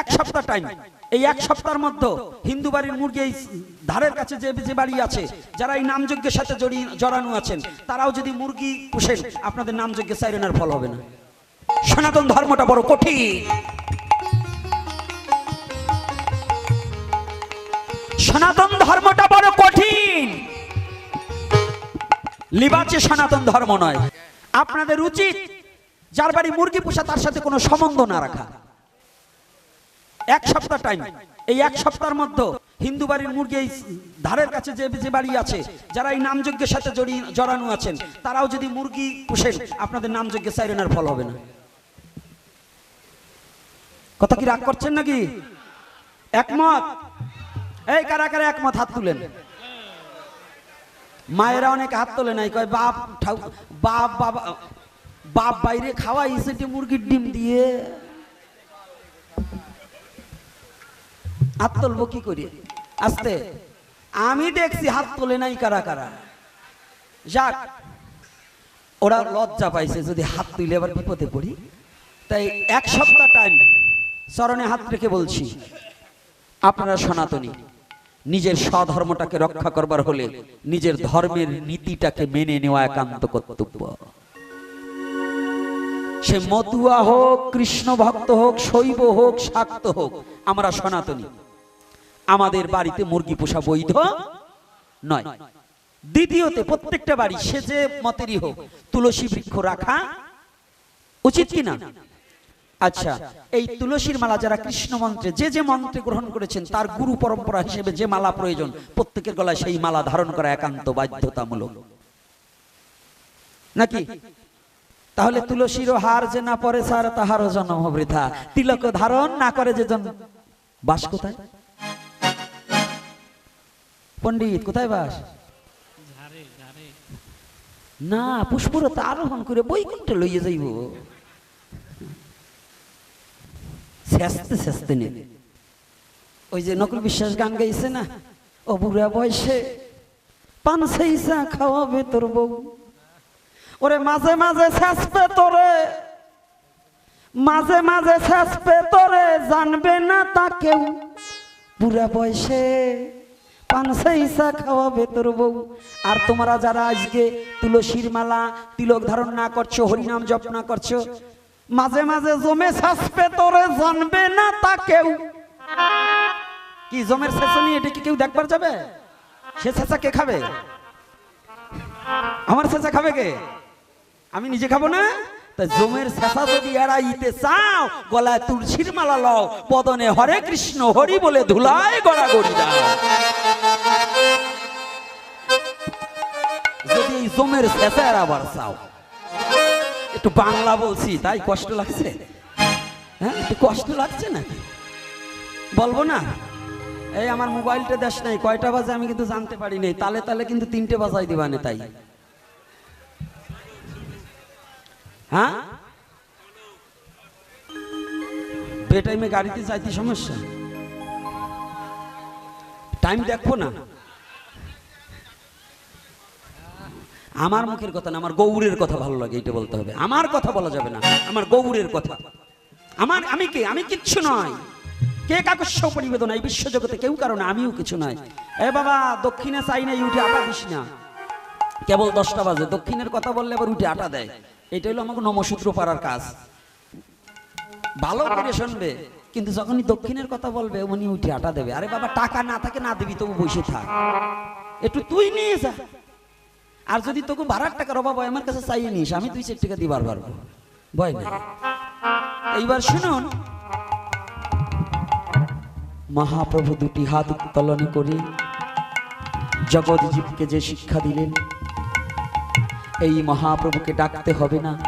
এক সপ্তাহ টাইম এই এক সপ্তাহের মধ্যে হিন্দু বাড়ির মুরগি এই ধারের কাছে যে যে বাড়ি আছে, যারা এই নামযজ্ঞের সাথে জড়িয়ে জড়ানো আছেন, তারাও যদি মুরগি পুষেন, আপনাদের নামযজ্ঞে সাইরেনার ফল হবে না। সনাতন ধর্মটা বড় কঠিন। সনাতন ধর্মটা বড় কঠিন। লিবাচে সনাতন ধর্ম নয়। আপনাদের উচিত যার বাড়ি মুরগি পোষা, তার সাথে কোনো সম্বন্ধ না রাখা। এক সপ্তাহ টাইম এই এক সপ্তাহের মধ্যে হিন্দু বাড়ির মুরগি এই ধারের কাছে যে যে বাড়ি আছে, যারা এই নামযজ্ঞের সাথে জড়ানো আছেন, তারাও যদি মুরগি পুষেন, আপনাদের নামযজ্ঞে সাইরেনার ফল হবে না। কথা কি রাগ করছেন নাকি? একমত? এই কারা কারা একমত? হাত তুলেন। মায়েরা অনেক হাত তোলে নাই, কয় বাপ বাপ, বাবা বাপ বাইরে খাওয়া ইসেটি মুরগির ডিম দিয়ে। হাত তুলবো কি করি? আস্তে। আমি দেখছি হাত তোলে নাই কারা কারা। যাক, ওরা লজ্জা পাইছে যদি হাত তুলে আবার বিপদে পড়ি। তাই এক সপ্তাহ টাইম চরণে হাত রেখে বলছি, আপনারা সনাতনী, নিজের স্বধর্মটাকে রক্ষা করবার হলে নিজের ধর্মের নীতিটাকে মেনে নেওয়া একান্ত কর্তব্য। সে মতুয়া হোক, কৃষ্ণ ভক্ত হোক, শৈব হোক, শাক্ত হোক, আমরা সনাতনী। আমাদের বাড়িতে মুরগি পোষা বৈধ নয়। দ্বিতীয়তে, প্রত্যেকটা বাড়ি সে যে মতেরই হোক, তুলসী বৃক্ষ রাখা উচিত কিনা আচ্ছা এই তুলসীর মালা যারা কৃষ্ণ মন্ত্রে, যে যে মন্ত্রে গ্রহণ করেছেন, তার গুরু পরম্পরা হিসেবে যে মালা প্রয়োজন, প্রত্যেকের গলায় সেই মালা ধারণ করা একান্ত বাধ্যতামূলক। নাকি? তাহলে তুলসীর হার যে না পরে স্যার, তাহারও জন্ম বৃথা। তিলক ধারণ না করে যে জন বাস কোথায়? পণ্ডিত, কোথায় বাস? না, পুষ্পরতা আরোহণ করে বই বৈকুণ্ঠে লইয়ে যাইব। শেষতে শেষতে নেবে ওই যে নকল বিশ্বাস গান গাইছে না? ও বুড়া বয়সে পান সেইসা খাওয়াবে তোর বউ। ওরে মাঝে মাঝে শেষপে তোরে। মাঝে মাঝে শেষপে তোরে, জানবে না তা কেউ। বুড়া বয়সে আর তোমরা যারা আজকে তুলসীর মালা তিলক ধারণ না করছ, হরিনাম জপ না করছ, মাঝে মাঝে জমে তোরে, জানবে না তা কেউ। কি জমের শেষনি এটা কি কেউ দেখবার যাবে? সে কে খাবে? আমার খাবে কে? আমি নিজে খাব না? জমের শেষা যদি এড়াইতে চাও, গলায় তুলসীর মালা লও বদনে হরে কৃষ্ণ হরি বলে ধুলায় গড়াগড়ি দাও। এই জমের শেষা এড়াবার চাও। একটু বাংলা বলছি, তাই কষ্ট লাগছে? হ্যাঁ একটু কষ্ট লাগছে না বলব না? এই আমার মোবাইলটা দেশ নাই, কয়টা বাজে আমি কিন্তু জানতে পারি নাই। তালে তালে কিন্তু তিনটে বাজাই দিবা দিবানে তাই। হ্যাঁ? বেটাইমে গাড়িতে যাইতে সমস্যা? টাইম দেখব না। আমার মুখের কথা না, আমার গৌরের কথা ভালো লাগে এটা বলতে হবে। আমার কথা বলা যাবে না, আমার গৌরের কথা। আমার, আমি কে? আমি কিচ্ছু নয়। কে কাকস্য পরিবেদন এই বিশ্বজগতে কেউ কারণে আমিও কিছু নয়। এ বাবা, দক্ষিণে চাই না উঠে আটা দিস না। কেবল দশটা বাজে, দক্ষিণের কথা বললে আবার উঠে আটা দেয়। এটা হলো আমাকে নমসূত্র পাড়ার কাজ। ভালো করে শুনবে, কিন্তু যখনই দক্ষিণের কথা বলবে, উনি উঠে আটা দেবে। আরে বাবা, টাকা না থাকে, না দিবি, তবু বসে থাক। একটু তুই নিয়ে যা। আর যদি তোকে ভাড়ার টাকার অভাব হয়, আমার কাছে চাইয়ে নিস, আমি দুই চার টাকা দিবার পারব। ভয় নেই। এইবার শুনুন। মহাপ্রভু দুটি হাত উত্তোলন করে জগৎ জীবকে যে শিক্ষা দিলেন, এই মহাপ্রভুকে ডাকতে হবে না।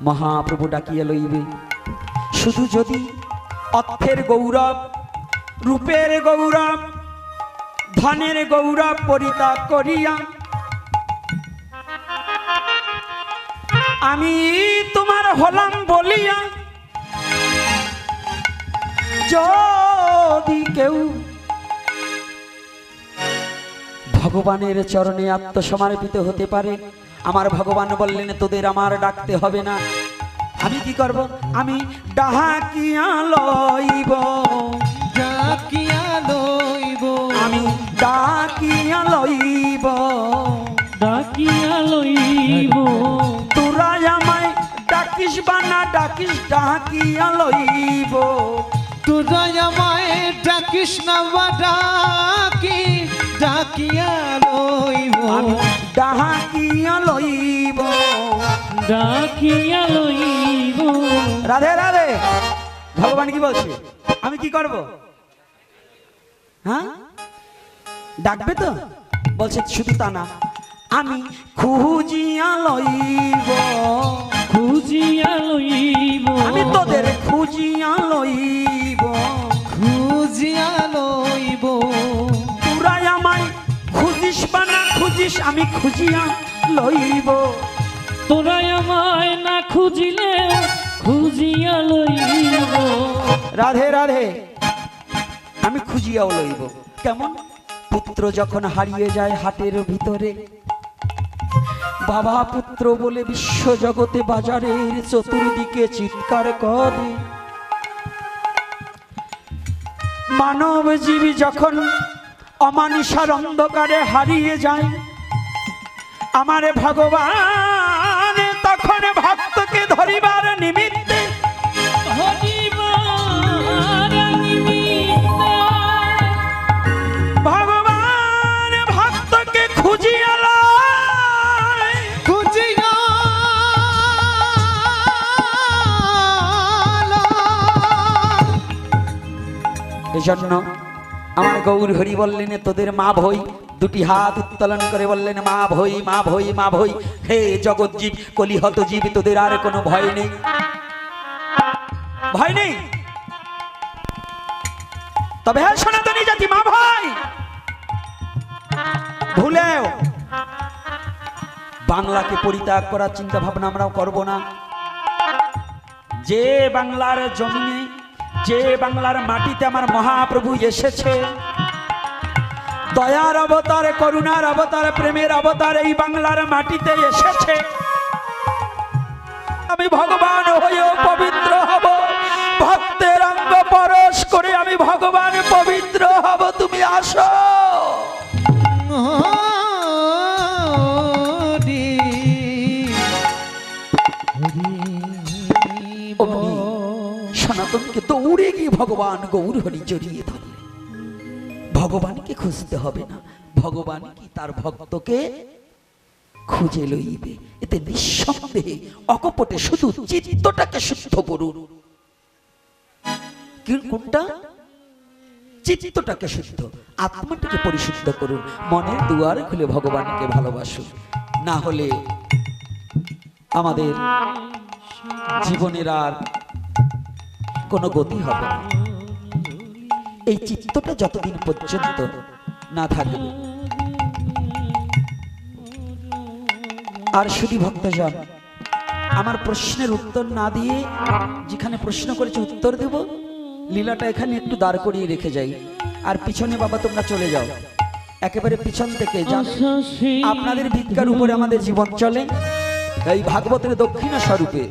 মহাপ্রভু ডাকিয়া লইবে। শুধু যদি অর্থের গৌরব, রূপের গৌরব, ধনের গৌরব পরিত্যাগ করিয়া আমি তোমার হলাম বলিয়া যদি কেউ ভগবানের চরণে আত্মসমর্পিত হতে পারে আমার ভগবান বললেন তোদের আমার ডাকতে হবে না। আমি কি করব? আমি ডাহাকিয়া লইব। ডাকিয়া লইব। আমি ডাকিয়া লইব। ডাকিয়া তোরা আমায় ডাকিস না বা ডাকি ডাকিয়া লইব। ডাকিয়া লইব। ডাকিয়া লইব। রাধে রাধে। ভগবান কি বলছে? আমি কি করব? হ্যাঁ? ডাকবে তো? বলছে শুধু তা না আমি খুঁজিয়া লইব। খুঁজিয়া লইব। আমি তোদের খুঁজিয়া লইব। খুঁজিয়া লইব। তোরাই আমায় খুঁজিস বা না খুঁজিস আমি খুঁজিয়া লইব। তোরা আমায় না খুঁজিলে খুঁজিয়া লইব। রাধে রাধে। আমি খুঁজিয়াও লইব। কেমন? পুত্র যখন হারিয়ে যায় হাটের ভিতরে বাবা পুত্র বলে বিশ্ব জগতে বাজারের চতুর্দিকে চিৎকার করে। মানব জীবী যখন অমানিসার অন্ধকারে হারিয়ে যায়, আমারে ভগবান তখন ভক্তকে ধরিবার নিমিত্তে এজন্য আমার গৌর হরি বললেন, তোদের মা ভই। দুটি হাত উত্তোলন করে বললেন, মা ভই মা ভই মা ভই। হে জগৎ জীব, কলিহত জীব, তোদের আর কোনো ভয় নেই। ভয় নেই? তবে হ্যাঁ সনাতনী জাতি, মা ভাই ভুলেও। বাংলাকে পরিত্যাগ করার চিন্তা ভাবনা আমরাও করব না। যে বাংলার জমিনে যে বাংলার মাটিতে আমার মহাপ্রভু এসেছে দয়ার অবতার করুণার অবতার প্রেমের অবতার এই বাংলার মাটিতে এসেছে। আমি ভগবান হয়েও পবিত্র হব ভক্তের অঙ্গ পরশ করে আমি ভগবান পবিত্র হব তুমি আসো। সনাতনকে ভগবান গৌর হরি জড়িয়ে ধরলেন ভগবানকে খুঁজতে হবে না। ভগবান কি তার ভক্তকে খুঁজে লইবে? এতে নিঃসন্দেহে অকপটে শুধু চিত্তটাকে শুদ্ধ করুন। কোনটা? চিত্তটাকে শুদ্ধ, আত্মাটাকে পরিশুদ্ধ করুন। মনের দুয়ার খুলে ভগবানকে ভালোবাসুন। না হলে আমাদের জীবনের আর কোনো গতি হবে না। এই চিত্তটা যতদিন পর্যন্ত না থাকবে আর শুধু ভক্তজন আমার প্রশ্নের উত্তর না দিয়ে যেখানে প্রশ্ন করেছে উত্তর দেব লীলাটা এখানে একটু দাঁড় করিয়ে রেখে যাই। আর পিছনে বাবা তোমরা চলে যাও। একেবারে পিছন থেকে আপনাদের ভিক্ষার উপরে আমাদের জীবন চলে। এই ভাগবতের দক্ষিণা স্বরূপে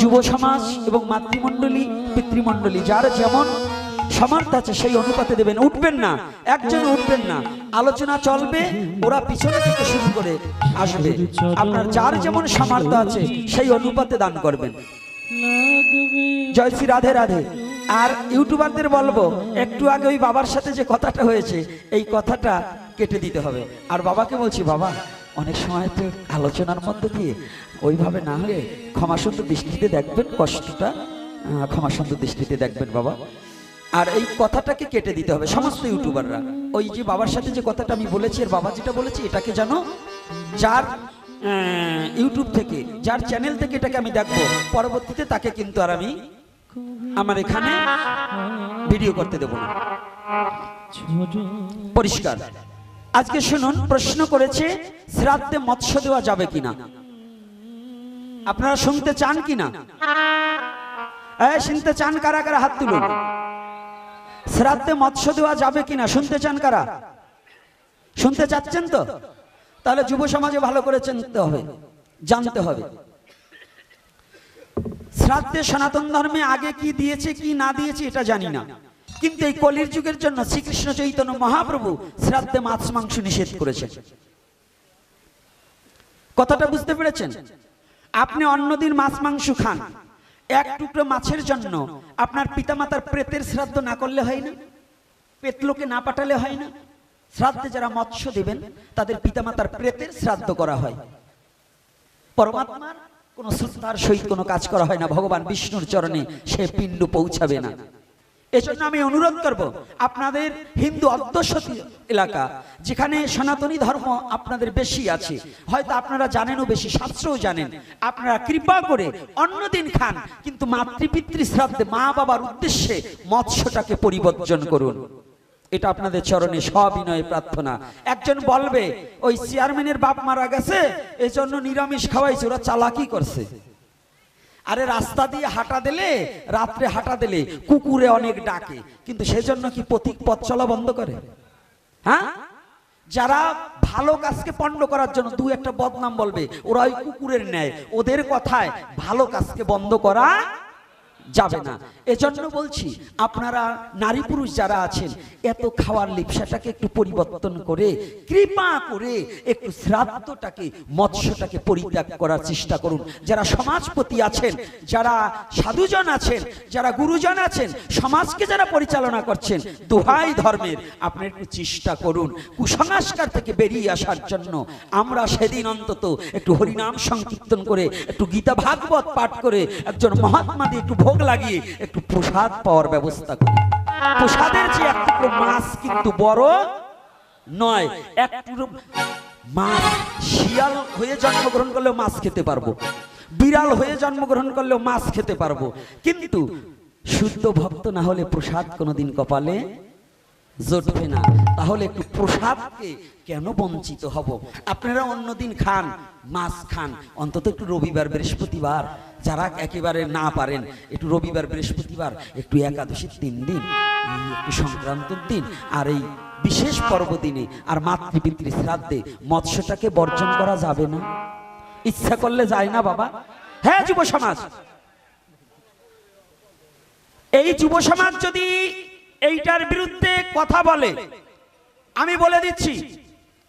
যুব সমাজ এবং মাতৃমণ্ডলী পিতৃমণ্ডলী যার যেমন সামর্থ্য আছে সেই অনুপাতে দেবেন। উঠবেন না একজন উঠবেন না। আলোচনা চলবে ওরা পিছনে থেকে শুরু করে আসবে। আপনার যার যেমন সামর্থ্য আছে সেই অনুপাতে দান করবেন। জয় শ্রী রাধে রাধে। আর ইউটিউবারদের বলব একটু আগে ওই বাবার সাথে যে কথাটা হয়েছে এই কথাটা কেটে দিতে হবে। আর বাবাকে বলছি বাবা অনেক সময় তো আলোচনার মধ্যে দিয়ে ওইভাবে না হলে ক্ষমাসুন্দর দৃষ্টিতে দেখবেন কষ্টটা। ক্ষমাসুন্দর দৃষ্টিতে দেখবেন বাবা। আর এই কথাটাকে কেটে দিতে হবে সমস্ত ইউটিউবাররা। ওই যে বাবার সাথে যে কথাটা আমি বলেছি, আর বাবা যেটা বলেছি, এটাকে জানো? যার ইউটিউব থেকে, যার চ্যানেল থেকে এটাকে আমি দেখব, পরবর্তীতে তাকে কিন্তু আর আমি আমার এখানে ভিডিও করতে দেবো না। পরিষ্কার। আজকে শুনুন, প্রশ্ন করেছে, শ্রাদ্ধে মৎস্য দেওয়া যাবে কিনা? আপনারা শুনতে চান কিনা? শুনতে চান কারা কারা? হাত তুলুন। শ্রাদ্ধে মৎস্য দেওয়া যাবে কিনা? শুনতে চান কারা? শুনতে চাচ্ছেন তো? তাহলে যুব সমাজে ভালো করে চিনতে হবে, জানতে হবে। শ্রাদ্ধে সনাতন ধর্মে আগে কি দিয়েছে, কি না দিয়েছে, এটা জানি না। কিন্তু এই কলির যুগের জন্য শ্রীকৃষ্ণ চৈতন্য মহাপ্রভু শ্রাদ্ধে মাছ, মাংস নিষেধ করেছেন। কথাটা বুঝতে পেরেছেন? আপনি অন্যদিন মাছ, মাংস খান। এক টুকরো মাছের জন্য আপনার পিতামাতার প্রেতের শ্রাদ্ধ না করলে হয় না? পেতলোকে না পাঠালে হয় না? শ্রাদ্ধে যারা মৎস্য দেবেন, তাদের পিতামাতার প্রেতের শ্রাদ্ধ করা হয়। পরমাত্মার কোন শ্রদ্ধার সহিত কোনো কাজ করা হয় না। ভগবান বিষ্ণুর চরণে সে পিণ্ড পৌঁছাবে না। এজন্য আমি অনুরোধ করব, আপনাদের হিন্দু অধ্যুষিত এলাকা, যেখানে সনাতনী ধর্ম আপনাদের বেশি আছে, হয়তো আপনারা জানেনও বেশি, শাস্ত্রও জানেন, আপনারা কৃপা করে অন্যদিন খান, কিন্তু মাতৃপিতৃ শ্রাদ্ধে মা বাবার উদ্দেশ্যে মৎস্যটাকে পরিবর্তন করুন। এটা আপনাদের চরণে সবিনয় প্রার্থনা। একজন বলবে, ওই চেয়ারম্যানের বাপ মারা গেছে, এজন্য নিরামিষ খাওয়াইছে, ওরা চালাকি করছে। আরে রাস্তা দিয়ে হাঁটা দিলে, রাত্রে হাঁটা দিলে কুকুরে অনেক ডাকে। কিন্তু সেজন্য কি প্রতীক পথ চলা বন্ধ করে? হ্যাঁ? যারা ভালো কাজকে পণ্ড করার জন্য দু একটা বদনাম বলবে, ওরা ওই কুকুরের ন্যায়। ওদের কথায় ভালো কাজকে বন্ধ করা যাবে না। এজন্য বলছি আপনারা নারী পুরুষ যারা আছেন এত খাওয়ার লিপসাটাকে একটু পরিবর্তন করে কৃপা করে একটু শ্রাদ্ধটাকে মৎস্যটাকে পরিত্যাগ করার চেষ্টা করুন। যারা সমাজপতি আছেন যারা সাধুজন আছেন যারা গুরুজন আছেন সমাজকে যারা পরিচালনা করছেন দোহাই ধর্মের আপনি একটু চেষ্টা করুন কুসংস্কার থেকে বেরিয়ে আসার জন্য আমরা সেদিন অন্তত একটু হরিনাম সংকীর্তন করে একটু গীতা ভাগবত পাঠ করে একজন মহাত্মা দিয়ে একটু ভোগ লাগিয়ে একটু প্রসাদ পাওয়ার ব্যবস্থা করি প্রসাদের যে এক টুকরো মাছ কিন্তু বড় নয়, এক টুকরো মাছ। শিয়াল হয়ে জন্মগ্রহণ করলেও মাছ খেতে পারব। বিড়াল হয়ে জন্মগ্রহণ করলেও মাছ খেতে পারব। কিন্তু শুদ্ধ ভক্ত না হলে প্রসাদ কোনোদিন কপালে জুটবে না। তাহলে একটু প্রসাদকে কেন বঞ্চিত হব? আপনারা অন্যদিন খান, মাছ খান। অন্তত একটু রবিবার, বৃহস্পতিবার, যারা একেবারে না পারেন, একটু রবিবার, বৃহস্পতিবার, একটু একাদশীর তিন দিন একটু সংক্রান্তর দিন, আর এই বিশেষ পর্বদিনে আর মাতৃপিতৃ শ্রাদ্ধে মৎস্যটাকে বর্জন করা যাবে না? ইচ্ছা করলে যায় না বাবা। হ্যাঁ যুব সমাজ। এই যুব সমাজ যদি এইটার বিরুদ্ধে কথা বলে। আমি বলে দিচ্ছি,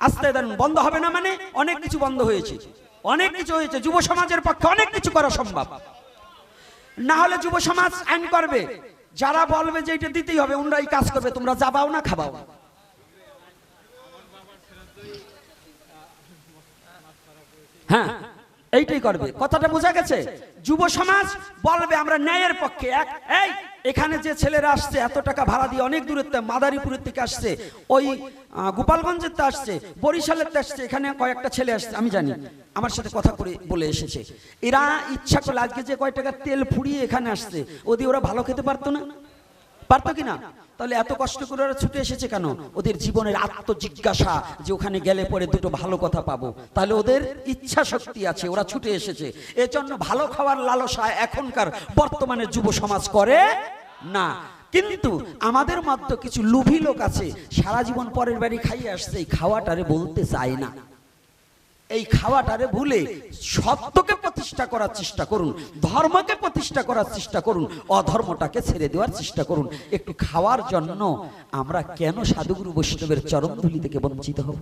আস্তে দেন, বন্ধ হবে না মানে অনেক কিছু বন্ধ হয়েছে। অনেক কিছু হয়েছে, যুব সমাজের পক্ষে অনেক কিছু করা সম্ভব। না হলে যুব সমাজ আইন করবে। যারা বলবে যে এটা দিতেই হবে ওনারা এই কাজ করবে, তোমরা যাবাও না খাবাও। হ্যাঁ। এইটাই করবে। কথাটা বোঝা গেছে? যুব সমাজ বলবে আমরা ন্যায়ের পক্ষে এক। এই, এখানে যে ছেলেরা আসছে, এত টাকা ভাড়া দিয়ে অনেক থেকে মাদারীপুরের থেকে আসছে, ওই গোপালগঞ্জের তো আসছে, বরিশালের তো আসছে, এখানে কয়েকটা ছেলে আসছে, আমি জানি। আমার সাথে কথা করে বলে এসেছে। এরা ইচ্ছা করলে আজকে যে কয়েক টাকা তেল ফুরিয়ে এখানে আসছে ওদি ওরা ভালো খেতে পারতো না? পারতো কি না তাহলে এত কষ্ট করে ওরা ছুটে এসেছে কেন? ওদের জীবনের আত্মজিজ্ঞাসা যে ওখানে গেলে পরে দুটো ভালো কথা পাবো। তাহলে ওদের ইচ্ছা শক্তি আছে, ওরা ছুটে এসেছে। এজন্য ভালো খাওয়ার লালসা এখনকার বর্তমানে যুব সমাজ করে না। কিন্তু আমাদের মধ্যে কিছু লোভী লোক আছে, সারা জীবন পরের বাড়ি খাইয়ে আসছে, এই খাওয়াটারে বলতে চায় না। এই খাওয়াটারে ভুলে সত্যকে প্রতিষ্ঠা করার চেষ্টা করুন, ধর্মকে প্রতিষ্ঠা করার চেষ্টা করুন, অধর্মটাকে ছেড়ে দেওয়ার চেষ্টা করুন। একটু খাওয়ার জন্য আমরা কেন সাধুগুরু বৈষ্ণবের চরণধুলি থেকে বঞ্চিত হব?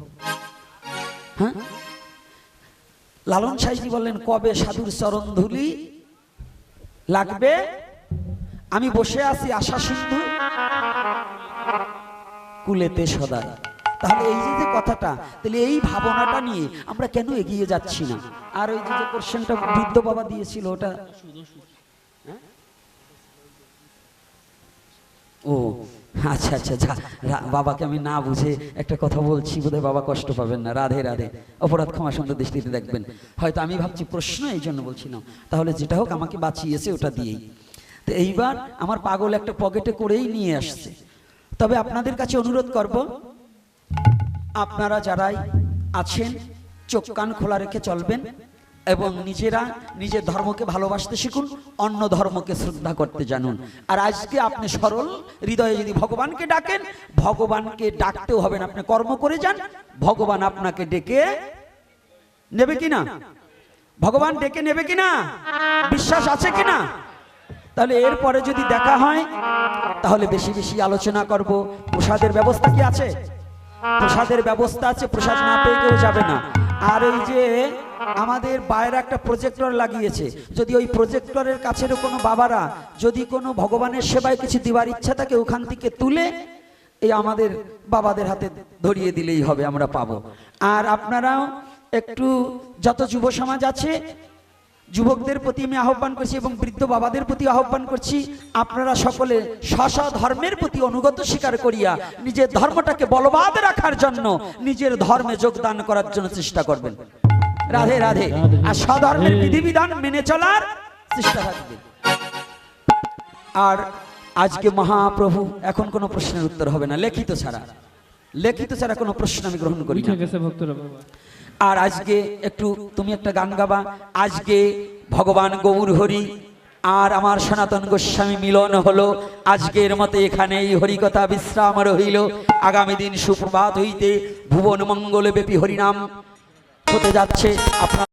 হ্যাঁ? লালন সাইজি বললেন, কবে সাধুর চরণ চরণধুলি লাগবে? আমি বসে আছি, আশা সিন্ধু। কুলেতে সদায় তাহলে এই যে কথাটা, তাহলে এই ভাবনাটা নিয়ে আমরা কেন এগিয়ে যাচ্ছি না? আর ওই যে কোশ্চেনটা বৃদ্ধ বাবা দিয়েছিল, ওটা? ও আচ্ছা আচ্ছা যা বাবাকে আমি না বুঝে একটা কথা বলছি, বোধহয় বাবা কষ্ট পাবেন না। রাধে রাধে। অপরাধ ক্ষমা সুন্দর দৃষ্টিতে দেখবেন। হয়তো আমি ভাবছি প্রশ্ন এই জন্য বলছিলাম তাহলে যেটা হোক আমাকে বাঁচিয়েছে ওটা দিয়েই। তো এইবার আমার পাগল একটা পকেটে করেই নিয়ে আসছে। তবে আপনাদের কাছে অনুরোধ করব আপনারা যারাই আছেন, চোখ কান খোলা রেখে চলবেন এবং নিজেরা নিজের ধর্মকে ভালোবাসতে শিখুন, অন্য ধর্মকে শ্রদ্ধা করতে জানুন। আর আজকে আপনি সরল হৃদয়ে যদি ভগবানকে ডাকেন, ভগবানকে ডাকতেও হবে না, আপনি কর্ম করে যান, ভগবান আপনাকে ডেকে নেবে কিনা? ভগবান ডেকে নেবে কিনা? বিশ্বাস আছে কিনা? তাহলে এরপরে যদি দেখা হয়, তাহলে বেশি বেশি আলোচনা করব, প্রসাদের ব্যবস্থা কি আছে? প্রসাদের ব্যবস্থা আছে, প্রসাদ না পেয়ে কেউ যাবে না। আর এই যে আমাদের বাইরে একটা প্রজেক্টর লাগিয়েছে, যদি ওই প্রজেক্টরের কাছেরও কোনো বাবারা, যদি কোনো ভগবানের সেবায় কিছু দেওয়ার ইচ্ছা থাকে, ওখান থেকে তুলে এই আমাদের বাবাদের হাতে ধরিয়ে দিলেই হবে, আমরা পাবো। আর আপনারাও একটু, যত যুব সমাজ আছে যুবকদের প্রতি আমি আহ্বান করছি এবং বৃদ্ধ বাবাদের প্রতি আহ্বান করছি, আপনারা সকলে স্ব ধর্মের প্রতি অনুগত স্বীকার করিয়া নিজের ধর্মটাকে বলবাদ রাখার জন্য নিজের ধর্মে যোগদান করার জন্য চেষ্টা করবেন। রাধে রাধে। আর স্বধর্মের বিধিবিধান মেনে চলার চেষ্টা থাকবে। আর আজকে মহাপ্রভু, এখন কোনো প্রশ্নের উত্তর হবে না। লিখিত ছাড়া। লেখিত ছাড়া কোনো প্রশ্ন আমি গ্রহণ করি না। আর আজকে একটু তুমি একটা গান গাবা। আজকে ভগবান গৌর হরি আর আমার সনাতন গোস্বামী মিলন হলো। আজকের মতে এই হরিকথা বিশ্রাম রহিল। আগামী দিন সুপ্রভাত হইতে ভুবন মঙ্গল ব্যাপী হরিনাম হতে যাচ্ছে। আপনার